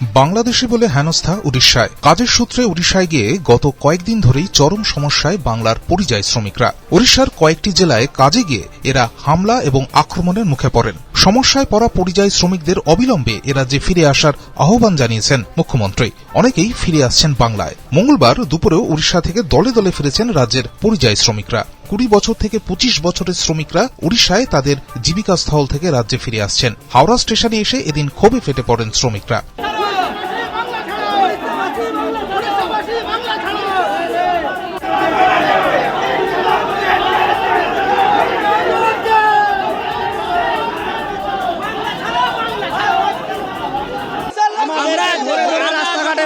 বাংলাদেশি বলে হেনস্থা উড়িষ্যায়। কাজের সূত্রে উড়িষ্যায় গিয়ে গত কয়েকদিন ধরেই চরম সমস্যায় বাংলার পরিযায়ী শ্রমিকরা। উড়িষ্যার কয়েকটি জেলায় কাজে গিয়ে এরা হামলা এবং আক্রমণের মুখে পড়েন। সমস্যায় পড়া পরিযায়ী শ্রমিকদের অবিলম্বে এ রাজ্যে ফিরে আসার আহ্বান জানিয়েছেন মুখ্যমন্ত্রী। অনেকেই ফিরে আসছেন বাংলায়। মঙ্গলবার দুপুরেও উড়িষ্যা থেকে দলে দলে ফিরেছেন রাজ্যের পরিযায়ী শ্রমিকরা। কুড়ি বছর থেকে পঁচিশ বছরের শ্রমিকরা উড়িষ্যায় তাদের জীবিকাস্থল থেকে রাজ্যে ফিরে আসছেন। হাওড়া স্টেশনে এসে এদিন ক্ষোভে ফেটে পড়েন শ্রমিকরা।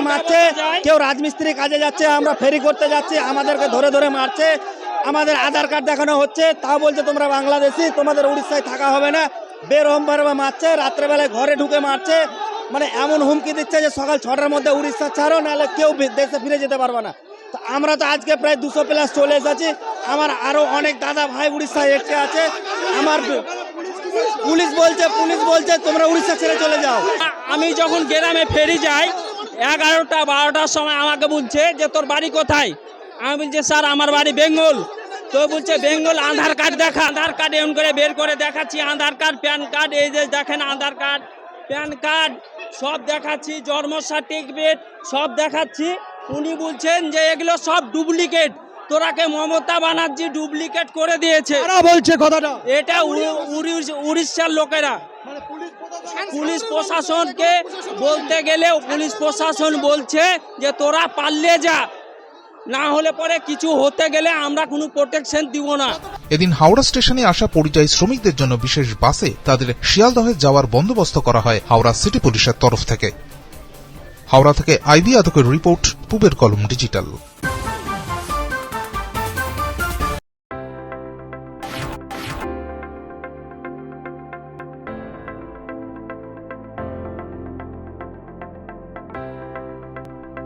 মারছে, কেউ রাজমিস্ত্রি কাজে যাচ্ছে, আমরা ফেরি করতে যাচ্ছি, আমাদেরকে ধরে ধরে মারছে, আমাদের আধার কার্ড দেখানো হচ্ছে তা বলছে তোমরা বাংলাদেশি, তোমাদের উড়িষ্যায় থাকা হবে না বেরহম বেরহমে মারছে, রাত্রেবেলায় ঘরে ঢুকে মারছে মানে এমন হুমকি দিচ্ছে যে সকাল ছটার মধ্যে উড়িষ্যা ছাড়ো, নাহলে কেউ দেশে ফিরে যেতে পারবে না। তো আমরা তো আজকে প্রায় দুশো প্লাস চলে এসেছি। আমার আরও অনেক দাদা ভাই উড়িষ্যায় এসে আছে। আমার পুলিশ বলছে পুলিশ বলছে, তোমরা উড়িষ্যা ছেড়ে চলে যাও। আমি যখন গ্রামে ফেরি যাই, এগারোটা, বারোটার সময় আমাকে বলছে যে, তোর বাড়ি কোথায়? আমি বলছি, স্যার, আমার বাড়ি বেঙ্গল। তো বলছে, বেঙ্গল, আধার কার্ড দেখা। আধার কার্ড এমন করে বের করে দেখাচ্ছি, আধার কার্ড, প্যান কার্ড, এই যে দেখেন, আধার কার্ড, প্যান কার্ড। সব দেখাচ্ছি জন্ম সার্টিফিকেট সব দেখাচ্ছি। উনি বলছেন যে এগুলো সব ডুপ্লিকেট। তোরাকে মমতা বানার্জি ডুপ্লিকেট করে দিয়েছে। বলছে কথাটা? এটা উড়ি- উড়ি- উড়িষ্যার লোকেরা। পুলিশ প্রশাসনকে বলতে গেলে পুলিশ প্রশাসন বলছে যে তোরা পারলে যা। না হলে পরে কিছু হতে গেলে আমরা কোনো প্রোটেকশন দিব না। এদিন হাওড়া স্টেশনে আসা পরিযায়ী শ্রমিকদের জন্য বিশেষ বাসে তাদের শিয়ালদহে যাওয়ার বন্দোবস্ত করা হয় হাওড়া সিটি পুলিশের তরফ থেকে। হাওড়া থেকে আইবি আদকের রিপোর্ট, পুবের কলম ডিজিটাল।